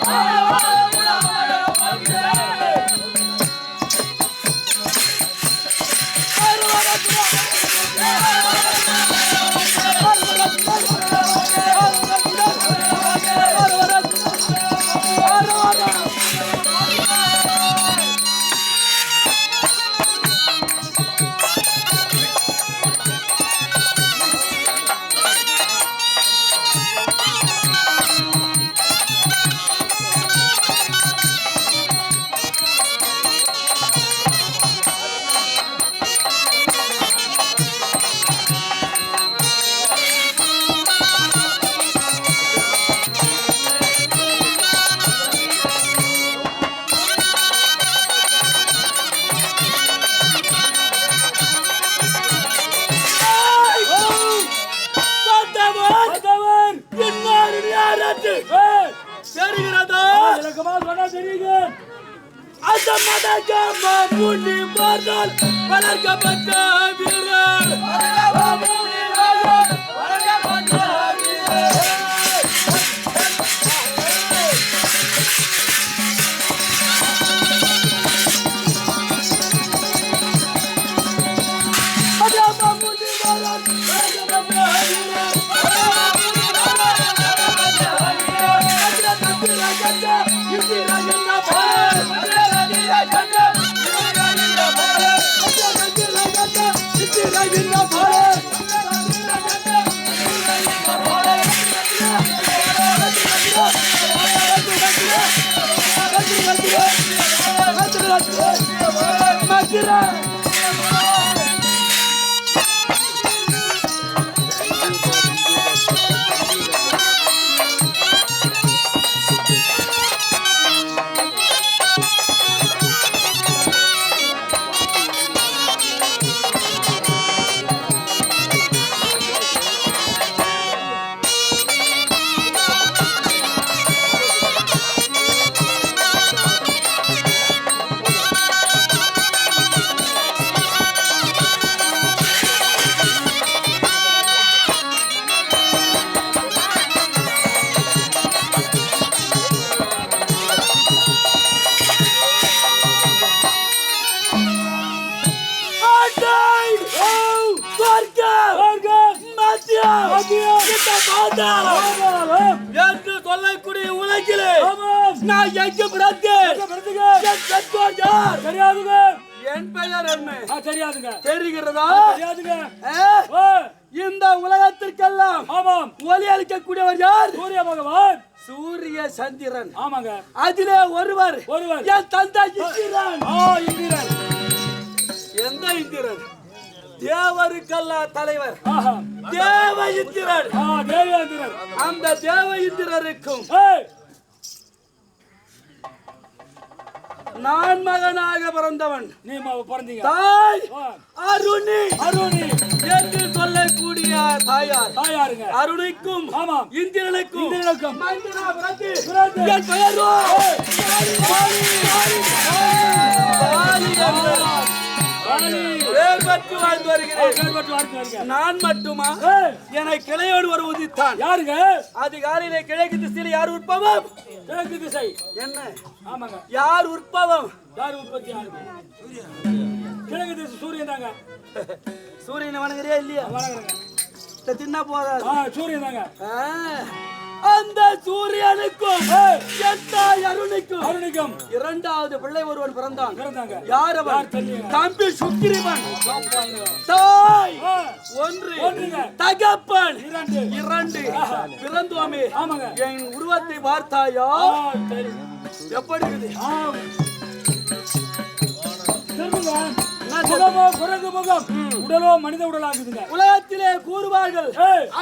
bravo, bravo. யாரது தெரிகிறதா? விளக்கமா சொன்னா தெரியுங்க அந்த மதகம முனி மர்கள் வளர்க்கப்பட்ட வீரர். President. என்று சொல்லக்கூடிய உலகிலே நான் எங்கு பிறந்தேன்? யார்? தெரியாதுங்க. என் பெயர் என்ன? தெரியாதுங்க. தெரிகிறதா? தெரியாதுங்க. இந்த உலகத்திற்கெல்லாம் ஆமாம். ஒலி அளிக்கக்கூடியவர் யார்? சூரிய பகவான். சூரிய சந்திரன். ஆமாங்க. அதிலே ஒருவர். ஒருவர். என் தந்தை இந்திரன். எந்த இந்திரன்? தேவருக்கெல்லாம் தலைவர் தேவ தேவேந்திரன் அந்த தேவ இந்திரருக்கும் நான் மகனாக பிறந்தவன் நீ பிறந்தீங்க தாய் அருணி அருணி என்று சொல்லக்கூடிய தாயார் தாயாருங்க அருணிக்கும் ஆமாம் இந்திரனுக்கும் இந்திரனுக்கும் பெயரோ பெற்று வாழ்ந்து வருகிறேன். வாழ்த்து. நான் மட்டுமா? ஏய், என கிளையோடு ஒரு உதித்தான். யாருங்க? அதிகாலையிலே கிழக்கு திசையில் யார் உற்பவம்? கிழக்கு திசை. என்ன? ஆமாங்க. யார் உற்பவம்? யார் உற்பத்தி ஆகுது கிழக்கு திசை சூரியன் தாங்க. சூரியனை வணங்குறியா இல்லையா? வணங்குறேங்க. தின்னா போதாது. சூரியன் தாங்க. ஆ, அந்த சூரியனுக்கும் என் தாய் அருணுக்கும் அருணிகம் இரண்டாவது பிள்ளை ஒருவன் பிறந்தான். பிறந்தாங்க. யார் அவன்? தம்பி சுக்கிரிவன். தாய். ஒன்று. தகப்பன். இரண்டு. இரண்டு. பிறந்தோமே. ஆமாங்க. என் உருவத்தை பார்த்தாயா. எப்படி இருக்குது. திரும்புங்க. முகமோ குரங்கு முகம். உடலோ மனித உடலாகுதுங்க உலகத்திலே கூறுவார்கள்.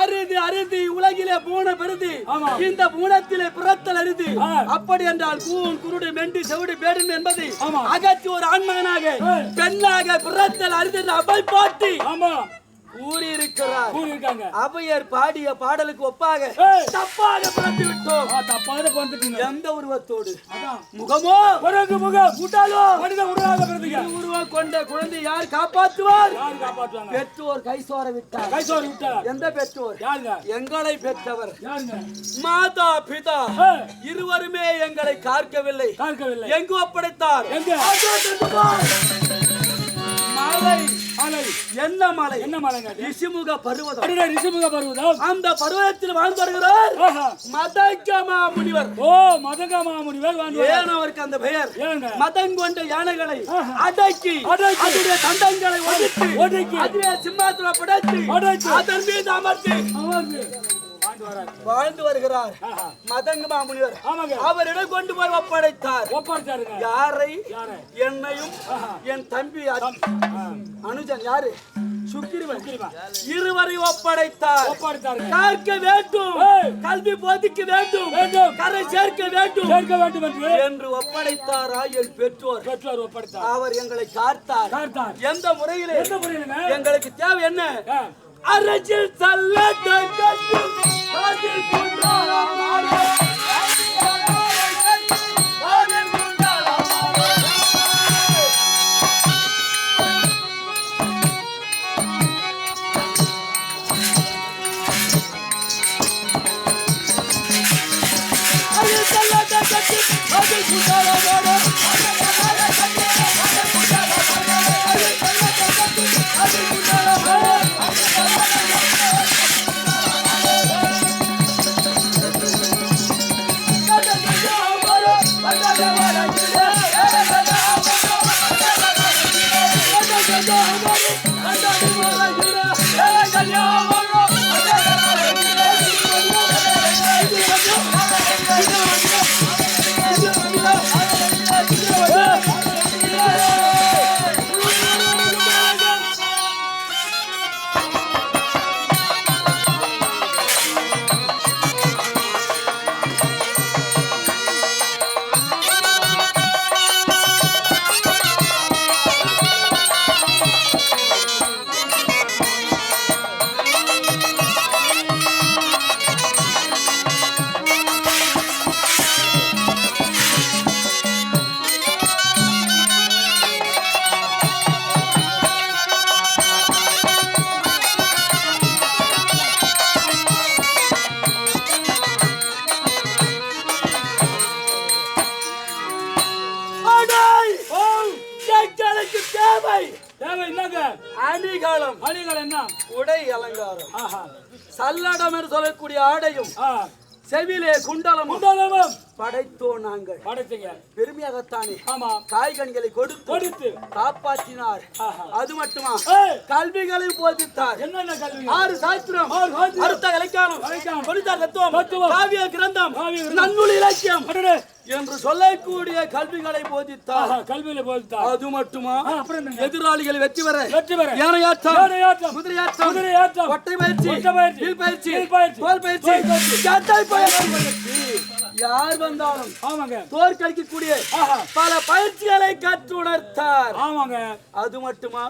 அரிது அரிது உலகிலே பூன பெருது. இந்த பூனத்திலே பிறத்தல் அரிது. அப்படி என்றால் கூன் குருடு மெண்டு செவிடு பேடும் என்பது. அகற்றி ஒரு ஆண்மகனாக. பெண்ணாக பிறத்தல் அரிது அவை பாட்டி ஆமா கூறியிருக்கிறார். கூறியிருக்காங்க. அவையர் பாடிய பாடலுக்கு ஒப்பாக. தப்பாக பிறந்து விட்டோம். தப்பாக பிறந்துட்டீங்க. எந்த உருவத்தோடு? முகமோ? குரங்கு முகம். உடலோ மனித உடலாக பிறந்தீங்க. உருவம் கொண்ட குழந்தை யார் காப்பாற்றுவார்? யாரு காப்பாற்றுவாங்க? பெற்றோர் கை சோர விட்டார். கைசோறு விட்டாரா. எந்த பெற்றோர்? யாருங்க? எங்களை பெற்றவர். யாருங்க? மாதா பிதா இருவருமே எங்களை காக்கவில்லை பார்க்கவில்லை எங்கு ஒப்படைத்தார்? எங்க? மலை மலை என்ன மலை என்ன மலைங்க? ரிஷிமுக பருவதம் ரிஷிமுக பருவதம் அந்த பருவத்தில் வாழ்ந்து வருகிறார். மதங்கமா முனிவர் ஓ மதங்க மாமுனிவர் வாழ்ந்து ஏன் அவருக்கு அந்த பெயர் ஏங்க மதங்கொண்ட யானைகளை. அடக்கி. அதனுடைய தண்டங்களை ஒதுக்கி ஒதுக்கி. அதுவே சிம்மாசனம் படைத்து படைத்து. அதன் மீது அமர்த்தி அமர்ந்து வாழ்ந்து வருகிறார். ஆஹா. மதங்கமா முனிவர் ஆமாங்க. அவரிடம் கொண்டு போய் ஒப்படைத்தார். யாரை? என்னையும். என் தம்பி அனுஜன் யாரு? சுக்கிரிவன். இருவரை ஒப்படைத்தார். காக்க வேண்டும். கல்வி போதிக்க வேண்டும். கரை சேர்க்க வேண்டும். சேர்க்க வேண்டும் என்று ஒப்படைத்தாரா என் பெற்றோர்? பெற்றோர் ஒப்படைத்தார். அவர் எங்களை காத்தார் எந்த முறையிலே? எங்களுக்கு தேவை என்ன? அரசில் தள்ள கட்டும் காதில் குண்டாலம் தேவை. தேவை என்னங்க? அணிகாலம். அணிகள் என்ன? உடை அலங்காரம். ஆஹா. சல்லடம் என்று சொல்லக்கூடிய ஆடையும் செவிலே குண்டலமும் முண்டலமும் படைத்தோம் நாங்கள். படைத்தீங்க. பெருமையாகத்தானே. ஆமா. காய்கனிகளை கொடுத்து கொடுத்து. காப்பாற்றினார். அது மட்டுமா? கல்விகளை போதித்தார். என்னென்ன கல்வி ஆறு சாஸ்திரம். அறுத்த இலக்கானம். கொடுத்தார் தத்துவம். காவிய கிரந்தம். நன்னூல் இலக்கியம். என்று சொல்லக்கூடிய கல்விகளை போதித்தார் ஆஹா கல்வியில போதித்தா அது மட்டுமா? அப்புறம் எதிராளிகள் வெற்றி பெற வெற்றி பெற. யானையாட்டம். குதிரையாட்டம் குதிரையாட்டம். ஒட்டை பயிற்சி ஒட்டை பயிற்சி. வில் பயிற்சி. தோல் பயிற்சி தோல் பயிற்சி. யார் வந்தாலும் ஆமாங்க. தோற்கடிக்கக்கூடிய பல பயிற்சிகளை கற்றுணர்த்தார். ஆமாங்க. அது மட்டுமா?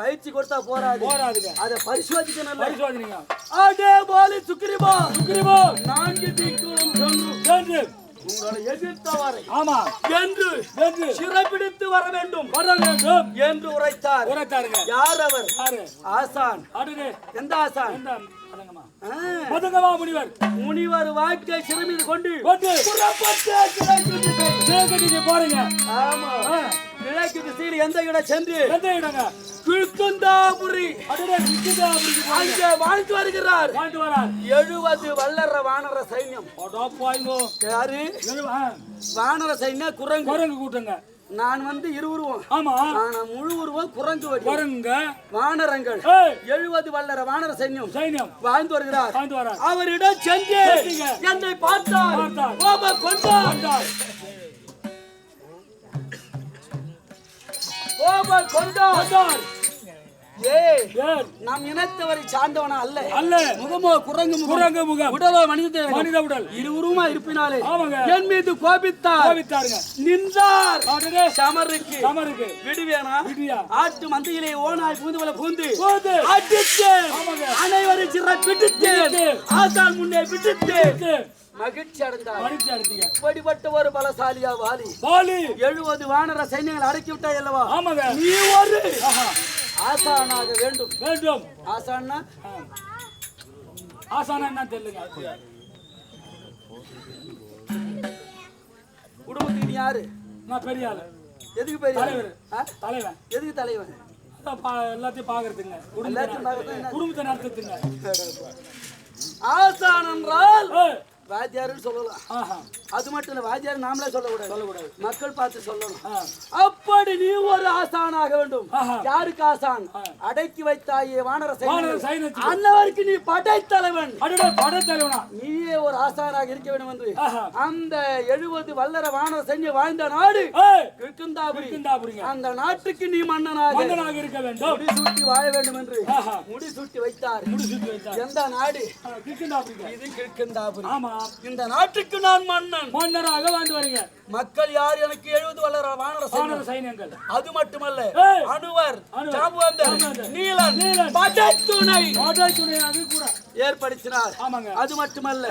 பயிற்சி கொடுத்தா போராது போராதுங்க அதை பரிசோதிக்கணும் பரிசோதனைங்க அதே போல சுக்கிரிபா சுக்கிரமோ. நான்கு தீக்குளும் சென்று சென்று. உங்களை எதிர்த்தவரை ஆமா. என்று சென்று சிறைப்பிடித்து வர வேண்டும். வர வேண்டும். என்று உரைத்தார். உரைத்தாருங்க. யார் அவர்? ஆசான். அடடே எந்த ஆசான்? மதங்கமா முனிவர். முனிவர் வாழ்க்கை சிறுமீது கொண்டு கொண்டு. போறீங்க. ஆமா. கிழக்கு திசையில் எந்த இடம் சென்று எந்த இடங்க? கிழ்குந்தாபுரி அங்கே வாழ்ந்து வருகிறார். வாழ்ந்து வரார். எழுபது வல்லற வானர சைன்யம். யாரு? வானர சைன்யம் குரங்கு. குரங்கு கூட்டங்க. நான் வந்து இரு உருவம் ஆமா. ஆனா முழு உருவம் குரங்கு குரங்க. வானரங்கள். எழுபது வல்லற வானர சைன்யம். சைன்யம். வாழ்ந்து வருகிறார். வாழ்ந்து வரார். அவரிடம் சென்று. என்னை பார்த்தார். பார்த்தார். கோப கொண்டார். வந்தார். கோப கொண்டார். நாம் இனத்தவரை சார்ந்தவனா அல்ல. அல்ல. முகமோ குரங்கு குரங்கு முகம். உடலோ மனித மனித உடல். இருவருமா இருப்பினாலே ஆமாங்க. என் மீது கோபித்தார். நின்றார். சமருக்கு. சமருக்கு. விடுவேனா விடுவியா? ஆட்டு மந்தையிலே ஓனாய் பூந்து போல பூந்து. போது அடித்து ஆமாங்க. அனைவரும் சிற பிடித்து. ஆசான் முன்னே பிடித்து. மகிழ்ச்சி அடைந்தார். மடிச்சு எடுத்தீங்க இப்படிப்பட்ட ஒரு பலசாலியா வாலி. பாலி எழுபது வானர சைன்யங்கள் அடக்கி விட்டாய் அல்லவா? ஆமாங்க. நீ ஒரு. ஆசானாக வேண்டும். வேண்டும். ஆசான்னா? ஆ. ஆசானா என்ன தெரியலங்க குடும்பத்துக்கு நீ யாரு? நான் பெரிய ஆளு எதுக்கு பெரிய? தலைவர். தலைவன். எதுக்கு தலைவன்? எல்லாத்தையும் பாக்குறதுங்க? குடும்பத்தை நடத்துறதுங்க. ஆசான் என்றால் வாத்தியாருன்னு சொல்லலாம் அது மட்டும் இல்ல வாத்தியார் நாமளே சொல்லக்கூடாது. சொல்லக்கூடாது. மக்கள் பார்த்து சொல்லணும். அப்படி நீ ஒரு ஆசானாக வேண்டும். யாருக்கு ஆசான்? அடக்கி வைத்தாயே வானர. அன்னவருக்கு நீ படைத்தலைவன். நீயே ஒரு ஆசானாக இருக்க வேண்டும் என்று. அந்த எழுபது வல்லர வானர சைன்யம் வாழ்ந்த நாடு கிருந்தாபுரிங்க அந்த நாட்டுக்கு நீ மன்னனாக. மன்னனாக இருக்க வேண்டும். முடிசூட்டி வாழ வேண்டும் என்று. ஆஹா. முடிசூட்டி வைத்தார். எந்த நாடு? இது கிழக்குந்தாபுரி ஆமா. இந்த நாட்டுக்கு நான் மன்னன். மன்னராக வாழ்ந்து வரீங்க மக்கள் யார் எனக்கு எழுபது வல்லர வானர சைன்யங்கள். அது மட்டுமல்ல. அனுவர் ஜாம்புவந்தர் நீலன் நீலன், படைத்துணை மாதா துணையாக கூட. ஏற்படுத்தினார். ஆமாங்க. அது மட்டுமல்ல.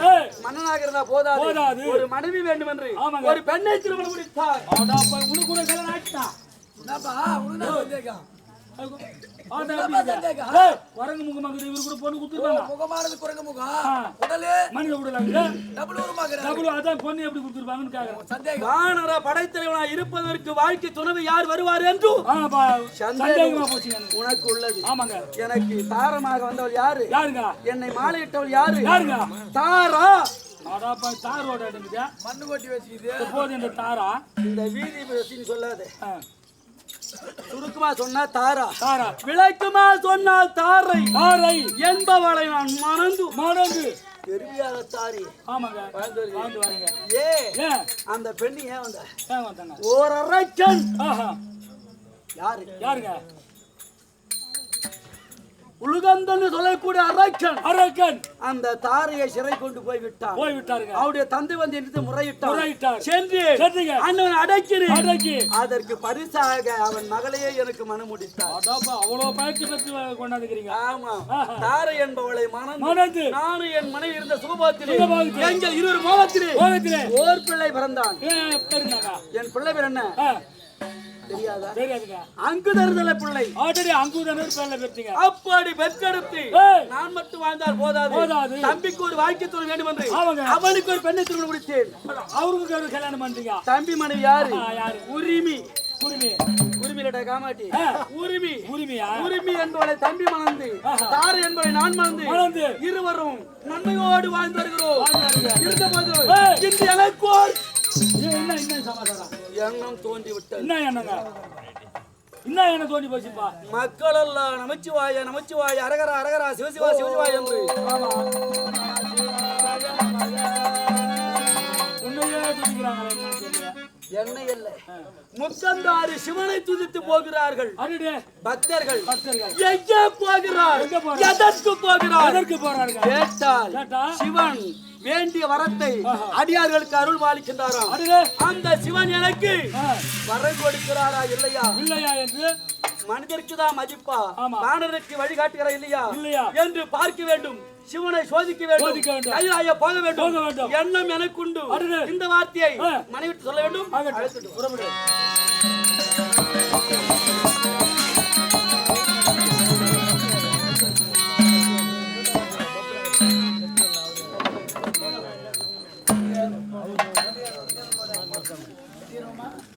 மன்னனாக இருந்தா போதாது. ஒரு மனைவி வேண்டும் என்று. ஒரு பெண்ணை திருமணம் முடித்தார். உனக்கு கூட கல்யாணம் இருக்க? ஏய், குரங்கு முகமாக இவரு கூட பொண்ணு கொடுத்துருவாங்க முகமானது குரங்கு முகம் ஆ. உடலு? மனித விடலாங்க. டபுள் உருமாக்குற டபுள் அதான் பொண்ணு எப்படி கொடுத்துருப்பாங்கன்னு கேக்குறேன். வானர படைத்தலைவனா இருப்பதற்கு வாழ்க்கை துணைவு யார் வருவார் என்று? சந்தேகமா போச்சு உனக்கு உள்ளது ஆமாங்க. எனக்கு தாரமாக வந்தவள் யாரு? யாருங்க? என்னை மாலையிட்டவள் யாரு? யாருங்க? தாரா. அடாப்பா தார் ரோட எடுத்துக்கிட்டா மண்ணு கொட்டி வச்சுக்குது. போது இந்த தாரா இந்த வீதி சொல்லாத. சுருக்கமா சொன்னா தாரா. தாரா. விளக்குமா சொன்னால் தாரை. தாரை. என்பவளை நான் மறந்து மறந்து பெரியார தாரி. ஆமாங்க. வாழ்ந்து வரீங்க. ஏ அந்த பெண்ணு ஏன் வந்த? ஏன் வந்தாங்க ஓர் அரைக்கன் யாரு? யாருங்க? உலகந்தன்னு சொல்லக்கூடிய அரைக்கன். அரக்கன். அந்த தாரையை சிறை கொண்டு போய் விட்டான் போய் விட்டாருங்க அவருடைய தந்தை வந்து எடுத்து முறையிட்டான் முறையிட்டார். சென்று சென்றீங்க. அண்ணன் அடைக்கிறேன். அடக்கி. அதற்கு பரிசாக அவன் மகளையே எனக்கு மனம் முடித்தார் அடாப்பா அவ்வளவு பயிற்சி பெற்று கொண்டாந்துக்கிறீங்க ஆமா தாரை என்பவளை மணந்து மணந்து. நானும் என் மனைவி இருந்த சுகபோகத்திலே. எங்கள் இருவர் மோகத்திலே கோபத்திலே ஓர் பிள்ளை பிறந்தான். என் பிள்ளை ஆ, தெரியாதா? தெரியாதுங்க. அங்கு தருதல பிள்ளை. ஆல்ரெடி அங்குதானே பேர்ல பெற்றீங்க. அப்படி பெற்றெடுத்து ஏய். நான் மட்டும் வாழ்ந்தால் போதாது. போதாது. தம்பிக்கு ஒரு வாழ்க்கை துணை வேண்டும் என்று. ஆமாங்க. அவனுக்கு ஒரு பெண்ணை திருமணம் முடித்தேன். அவருக்கு ஒரு கல்யாணம் பண்றீங்க தம்பி மனைவி யாரு? யாரு? உரிமை. குருமி உரிமையிட காமாட்டி. உரிமை. உரிமையா உரிமை என்பவளை தம்பி மணந்து தாரு என்பவளை நான் மணந்து. இருவரும் நன்மையோடு வாழ்ந்து வருகிறோம். இன்று என்ன என்ன சமாச்சாரம்? எண்ணம் தோன்றி விட்டது என்ன என்ன என்ன தோண்டி போச்சுப்பா? மக்கள் எல்லாம் நமச்சிவாய நமச்சிவாய அரகரா அரகரா சிவசிவா சிவசிவா என்று. உன்னையே துதிக்கிறாங்களே இல்லை முக்கந்தாறு சிவனை துதித்து போகிறார்கள். பக்தர்கள். எங்கே போகிறார்? எதற்கு போகிறார்? எதற்கு போறாருங்க கேட்டால் கேட்டா? சிவன் வேண்டிய வரத்தை அடியார்களுக்கு அருள் பாலிக்கின்றாராம் அந்த சிவன் எனக்கு வரம் கொடுக்கிறாரா இல்லையா? இல்லையா என்று? மனிதருக்கு தான் மதிப்பா. ஆமா. வானருக்கு வழிகாட்டுகிறா இல்லையா? இல்லையா. என்று பார்க்க வேண்டும். சிவனை சோதிக்க வேண்டும். கைலாய போக வேண்டும். எண்ணம் எனக்குண்டு. இந்த வார்த்தையை. மனைவி சொல்ல வேண்டும். புறப்படு